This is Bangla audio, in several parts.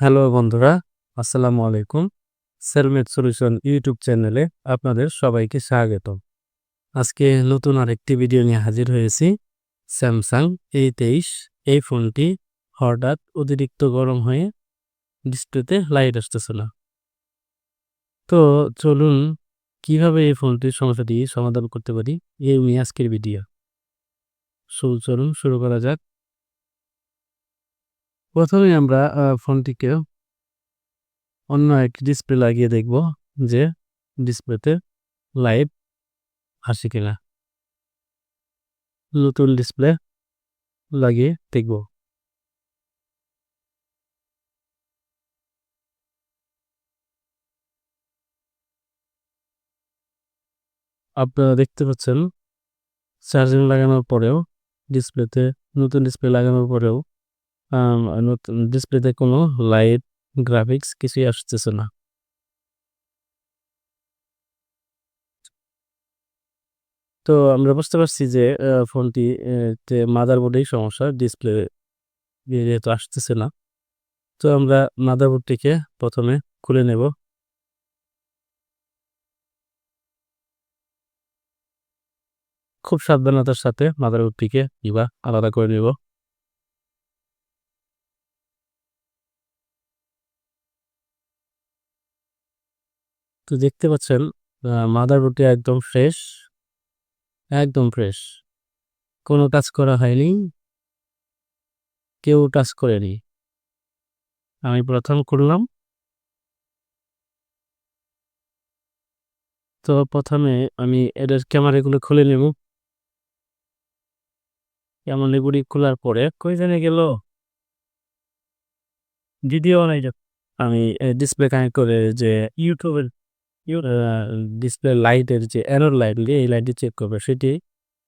হ্যালো বন্ধুরা, আসসালামু আলাইকুম। সেলমেট সলিউশন ইউটিউব চ্যানেলে আপনাদের সবাইকে স্বাগত আজকে নতুন আরেকটি ভিডিও নিয়ে হাজির হয়েছি। স্যামসাং এ তেইশ এই ফোনটি হঠাৎ অতিরিক্ত গরম হয়ে ডিসপ্লেতে লাইট আসতেছে না। তো চলুন কীভাবে এই ফোনটির সমস্যাটি সমাধান করতে পারি, এই নিয়ে আজকের ভিডিও। চলুন শুরু করা যাক। প্রথমে আমরা ফোনটিকে অন্য একটি ডিসপ্লে লাগিয়ে দেখব যে ডিসপ্লেতে লাইভ আসে কিনা। নতুন ডিসপ্লে লাগিয়ে দেখব। আপনারা দেখতে পাচ্ছেন, চার্জিং লাগানোর পরেও ডিসপ্লেতে নতুন ডিসপ্লে লাগানোর পরেও ডিসপ্লেতে কোনো লাইট গ্রাফিক্স কিছুই আসতেছে না। তো আমরা বুঝতে পারছি যে ফোনটি মাদারবোর্ডেই সমস্যা ডিসপ্লে যেহেতু আসতেছে না। তো আমরা মাদার মাদারবোর্ডটিকে প্রথমে খুলে নেব। খুব সাবধানতার সাথে মাদার মাদারবোর্ডটিকে এবার আলাদা করে নেব। তো দেখতে পাচ্ছেন মাদারবোর্ডটি একদম ফ্রেশ একদম ফ্রেশ। কোনো টাচ করা হয়নি, কেউ টাচ করেনি। আমি প্রথম করলাম তো প্রথমে আমি এদের ক্যামেরাগুলো খুলে নেব। ক্যামেরাগুলি খোলার পরে, কই জানে গেল? ভিডিও নাই আমি ডিসপ্লে কানেক্ট করে যে ইউটিউবের ডিসপ্লে লাইটের যে অ্যানোর লাইট এই লাইটটি চেক করবে। সেটি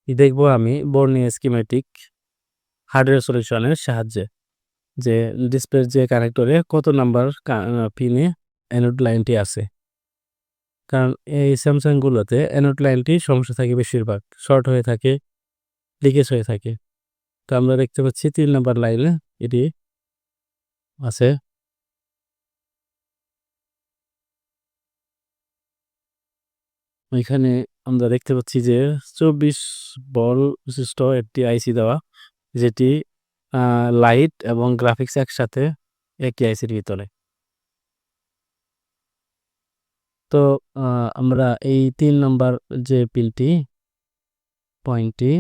দেখব আমি বর্নিয়া স্কিমেটিক হার্ডওয়্যার সলিউশনের সাহায্যে যে ডিসপ্লের যে কানেক্টরে কত নাম্বার পিনে অ্যানোড লাইনটি আছে। কারণ এই স্যামসাংগুলোতে অ্যানোড লাইনটি সমস্যা থাকে বেশিরভাগ। শর্ট হয়ে থাকে লিকেজ হয়ে থাকে। তো আমরা দেখতে পাচ্ছি তিন নাম্বার লাইনে এটি আছে। এখানে আমরা দেখতে পাচ্ছি যে চব্বিশ বল বিশিষ্ট একটি আইসি দেওয়া, যেটি লাইট এবং গ্রাফিক্স একসাথে একই আইসির ভিতরে। তো আমরা এই তিন নম্বর যে পিনটি, পয়েন্টটি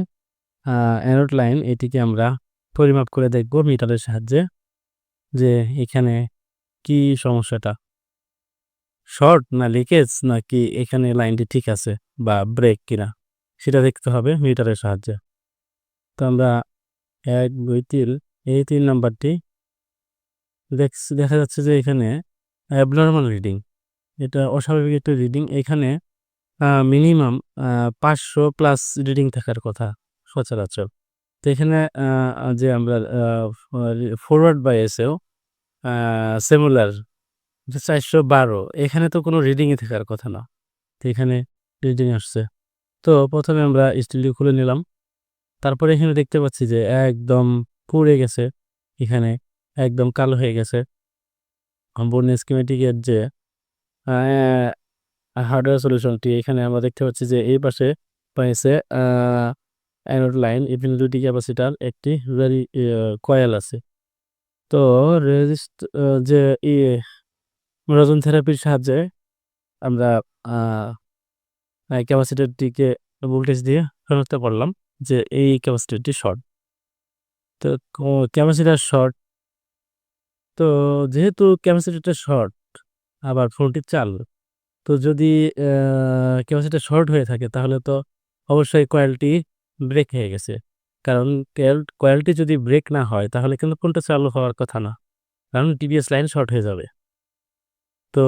অ্যানোড লাইন, এটিকে আমরা পরিমাপ করে দেখব মিটারের সাহায্যে, যে এখানে কি সমস্যাটা। শর্ট না লিকেজ নাকি এখানে লাইনটি ঠিক আছে বা ব্রেক কিনা, সেটা দেখতে হবে মিটারের সাহায্যে। তো আমরা এক, দুই, তিন, এই তিন নাম্বারটি দেখা যাচ্ছে যে এখানে অ্যাবনর্মাল রিডিং এটা অস্বাভাবিক একটা রিডিং এখানে মিনিমাম পাঁচশো প্লাস রিডিং থাকার কথা সচরাচর। তো এখানে যে আমরা ফরওয়ার্ড বাই এসেও সেমুলার চারশো বারো, এখানে তো কোনো রিডিংয়ে থাকার কথা না। তো এখানে রিডিং আসছে। তো প্রথমে আমরা স্টুডিও খুলে নিলাম। তারপরে এখানে দেখতে পাচ্ছি যে একদম পুড়ে গেছে। এখানে একদম কালো হয়ে গেছে। সম্পূর্ণ স্কিমেটিকের যে হার্ডওয়্যার সলিউশনটি এখানে আমরা দেখতে পাচ্ছি যে এই পাশে পাইছে অ্যানোড লাইন এখানে দুটি ক্যাপাসিটার একটি ভেরি কয়েল আছে। তো রেজিস্ট যে রজন থেরাপির সাহায্যে আমরা ক্যাপাসিটারটিকে ভোল্টেজ দিয়ে শনাক্ত করলাম যে এই ক্যাপাসিটারটি শর্ট তো ক্যাপাসিটার শর্ট তো যেহেতু ক্যাপাসিটারটা শর্ট আবার ফোনটি চাল, তো যদি ক্যাপাসিটার শর্ট হয়ে থাকে তাহলে তো অবশ্যই কয়েলটি ব্রেক হয়ে গেছে। কারণ কয়েলটি যদি ব্রেক না হয় তাহলে কিন্তু ফোনটা চালু হওয়ার কথা না। কারণ টিভিএস লাইন শর্ট হয়ে যাবে। তো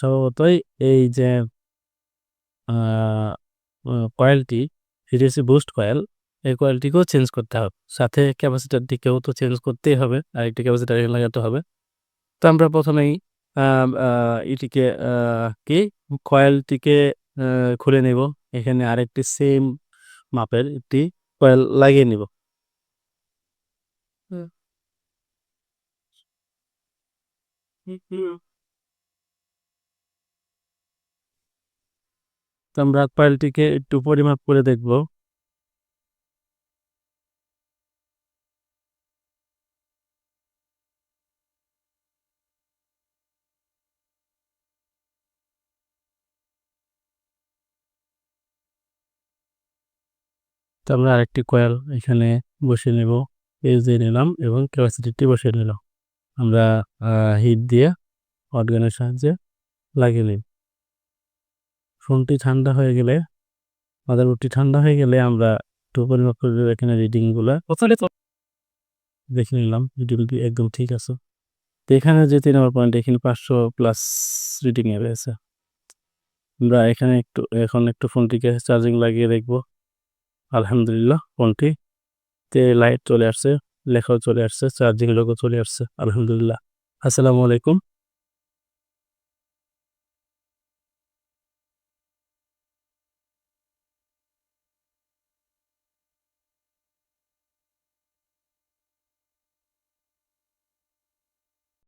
স্বভাবতই এই যে কয়েলটি হচ্ছে বুস্ট কয়েল, এই কয়েলটিকেও চেঞ্জ করতে হবে। সাথে ক্যাপাসিটারটিকেও তো চেঞ্জ করতেই হবে আরেকটি ক্যাপাসিটার লাগাতে হবে। তো আমরা প্রথমেই এটিকে কি? কয়েলটিকে খুলে নেব। এখানে আরেকটি সেম মাপের একটি কয়েল লাগিয়ে নিব। তো আমরা কয়েলটিকে একটু পরিমাপ করে দেখব। আমরা আরেকটি কয়েল এখানে বসে নেব। দিয়ে নিলাম এবং ক্যাপাসিটিটি বসে নিলাম। আমরা হিট দিয়ে অর্গানের সাহায্যে লাগিয়ে নিই। ফোনটি ঠান্ডা হয়ে গেলে মাদারবোর্ডটি ঠান্ডা হয়ে গেলে আমরা একটু পরিমাপ করে এখানে রিডিংগুলো প্রথমে তো দেখে নিলাম রিডিংটি একদম ঠিক আছে। তো এখানে যে তিন নম্বর পয়েন্ট এখানে পাঁচশো প্লাস রিডিংয়ে রয়েছে। আমরা এখানে একটু এখন একটু ফোনটিকে চার্জিং লাগিয়ে দেখব। আলহামদুলিল্লাহ ফোনটি। তে লাইট চলে আসছে লেখাও চলে আসছে চার্জিং লোকও চলে আসছে আলহামদুলিল্লাহ। আসসালামু আলাইকুম।